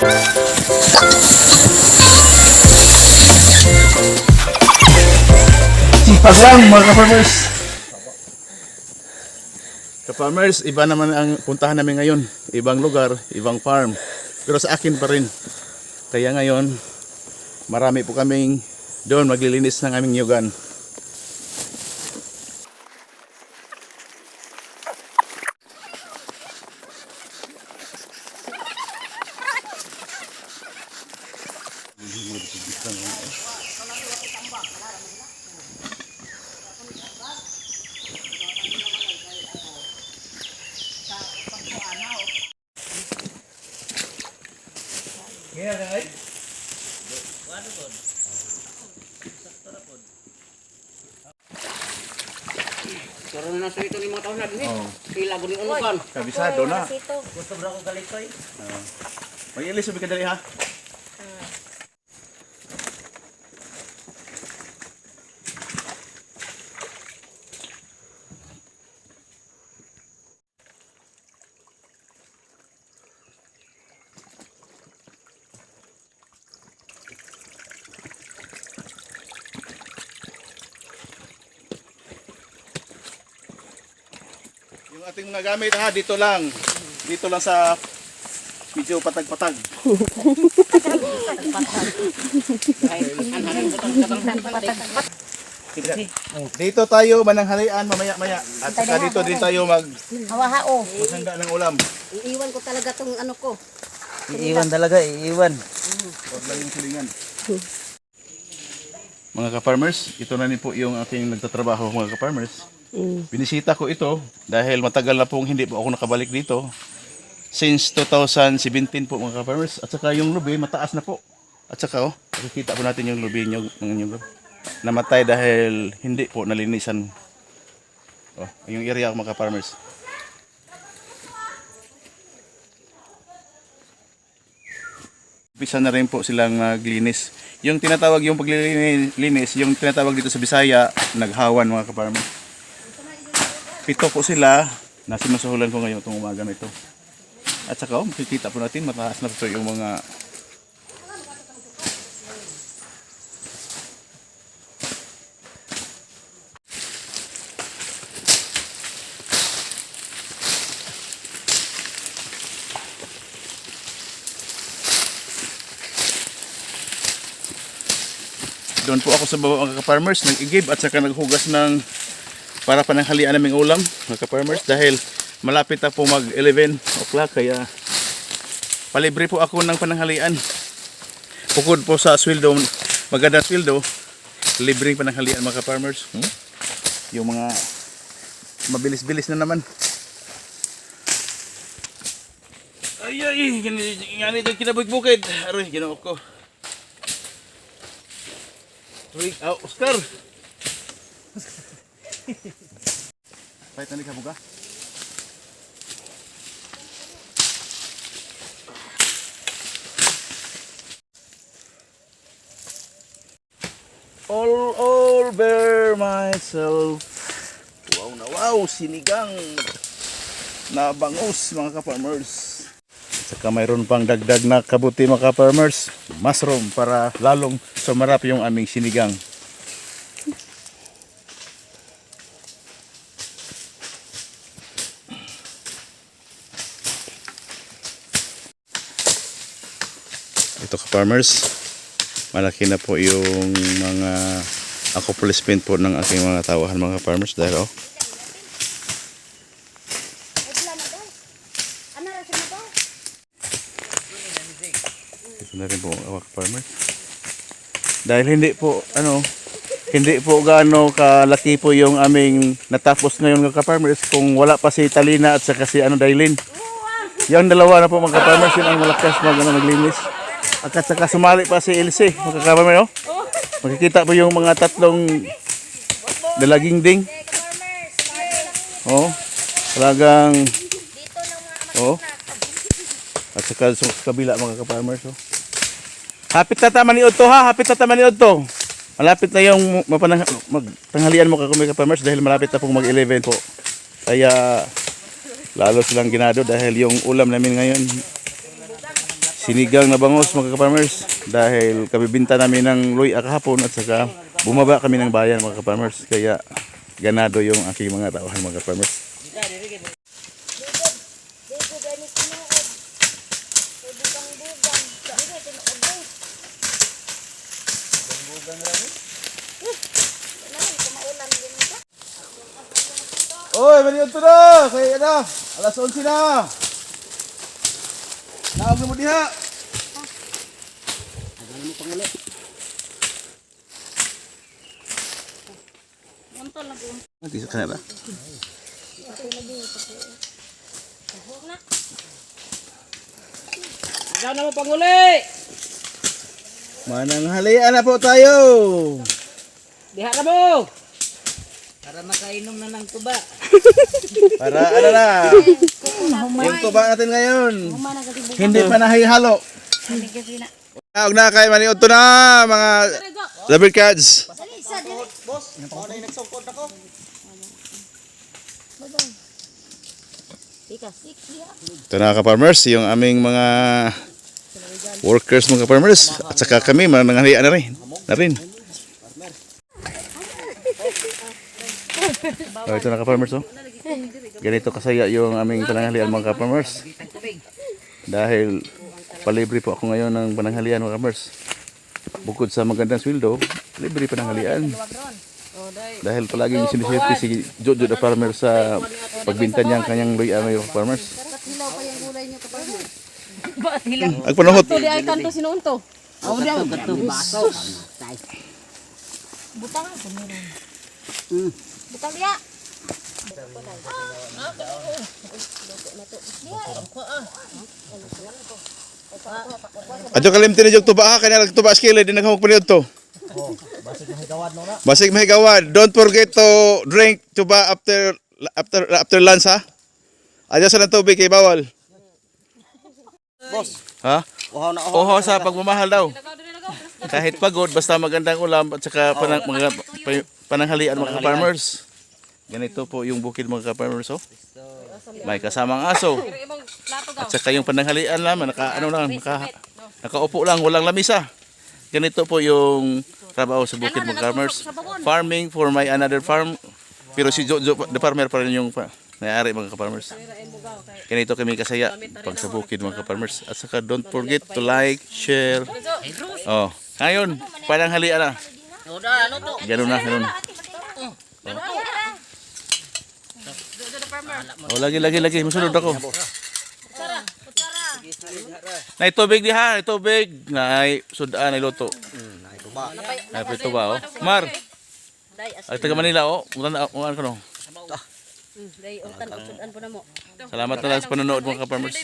Sipag lang mga ka-farmers. Ka-farmers, iba naman ang puntahan namin ngayon. Ibang lugar, ibang farm. Pero sa akin pa rin. Kaya ngayon, marami po kaming doon maglilinis ng aming yugan. Karoon na sa ito ni mga taon na din. Oh. Pila ko ni unukan. Kabisado na. Gusto ba ako galitoy? Mag-ilis sabi ka dali ha. Ating mga gamit ha, dito lang. Dito lang sa medyo patag-patag. Dito tayo mananghalian mamaya-maya. At saka dito din tayo mag Hawahao. maghanda ng ulam. Iiwan ko talaga tong ano ko. Iiwan talaga, iiwan. Huwag lang yung silingan. Mga ka-farmers, ito na rin po yung aking nagtatrabaho mga ka-farmers. Binisita ko ito dahil matagal na pong hindi po ako nakabalik dito. Since 2017 po mga ka-farmers. At saka yung lubi, mataas na po. At saka oh, makikita po natin yung lubi nyo, ng inyong lubi. Namatay dahil hindi po nalinisan. Oh, yung area mga ka-farmers. Umpisa na rin po silang naglinis. Yung tinatawag yung paglilinis, yung tinatawag dito sa Bisaya, naghawan mga kaparmer. Pito po sila na sinusuhulan ko ngayon itong umaga na ito. At saka oh, makikita po natin mataas na po yung mga Doon po ako sa baba mga ka-farmers, nag-igib at saka naghugas ng para pananghalian naming ulam mga ka-farmers dahil malapit na po mag 11 o'clock kaya palibre po ako ng pananghalian. Bukod po sa sweldo, magandang sweldo, libreng pananghalian mga ka-farmers. Hmm? Yung mga mabilis-bilis na naman. Ay ay, ganito kinabukid. Aroy, ginawa ko. Uy, ah, Oscar! Pahit na buka. All over myself. Wow na wow, sinigang na bangus mga ka-farmers. Saka mayroon pang dagdag na kabuti mga ka-farmers. Mushroom para lalong sumarap yung aming sinigang. Ito ka-farmers. Malaki na po yung mga accomplishment po ng aking mga tawahan mga farmers dahil oh? Ito na rin po mga farmers. Dahil hindi po, ano, hindi po gaano kalaki po yung aming natapos ngayon mga farmers kung wala pa si Talina at saka si ano, Dailin. Yung dalawa na po mga farmers yun ang malakas mag, ano, maglinis. At saka sumali pa si mga farmers, oh. Makikita po yung mga tatlong dalaging ding. Oh, talagang, oh. At saka sa kabila mga ka-farmers, oh. Hapit na tama ni Otto ha, hapit na tama ni Otto. Malapit na yung mapanang, magtanghalian mo ka ka farmers dahil malapit na pong mag-11 po. Kaya lalo silang ginado dahil yung ulam namin ngayon sinigang na bangos mga ka-farmers dahil kabibinta namin ng luy kahapon at saka bumaba kami ng bayan mga ka-farmers kaya ganado yung aking mga tauhan mga ka-farmers. Oy, maniod to na! Kaya na! Alas 11 na! Naog na mo diha! Nanti sa kanila. Ikaw na mo panguli! Manang halian na po tayo! Diha na mo! Para makainom na ng tuba. Para ano na, yung tuba natin ngayon. Hindi pa nahihalo. Naog na kay maniod to na mga Rubber Cards. Ito na ka-farmers, yung aming mga workers mga farmers at saka kami mananghalian na rin. Na rin. Oh, ito na ka-farmers oh. Ganito kasaya yung aming pananghalian mga ka-farmers. Dahil palibre po ako ngayon ng pananghalian mga ka-farmers. Bukod sa magandang sweldo, libre pananghalian. Dahil palaging sinisipin si Jojo the farmer sa pagbinta niya ang kanyang luya ngayon farmers. Ang panahot. Di ay kanto sinunto. Oh, daw. Butang ako meron. Butang dia. Ni Jog tuba ha, kanya nagtuba skillet, di naghamog paniod to. Basig mahigawad. Don't forget to drink tuba after after after lunch ha. Adyo sa ng tubig kay bawal. Boss, Ha? uhaw na uhaw. Oho sa pagmamahal daw. Kahit pagod, basta magandang ulam at saka panang, mga, pa- pananghalian mga farmers. Ganito po yung bukid mga farmers oh. May kasamang aso. At saka yung pananghalian lang, naka, ano lang, naka, nakaupo lang, walang lamisa. Ganito po yung trabaho sa bukid mga farmers. Farming for my another farm. Pero si Jojo, the farmer pa rin yung pa, may-ari mga farmers. Ganito kami kasaya pag sa bukid mga farmers. At saka don't forget to like, share. Oh, ngayon, pananghalian na. O, da, ano to? Ganun na, ganun. Oh, lagi, lagi, lagi. Masunod ako. Na tubig di ha, tubig. Na sudan ay luto. Ay pito ba oh. Mar. Ay taga Manila oh. Mutan ano ko no. Dai utan utan po na mo. Salamat na lang sa panonood mga ka-farmers.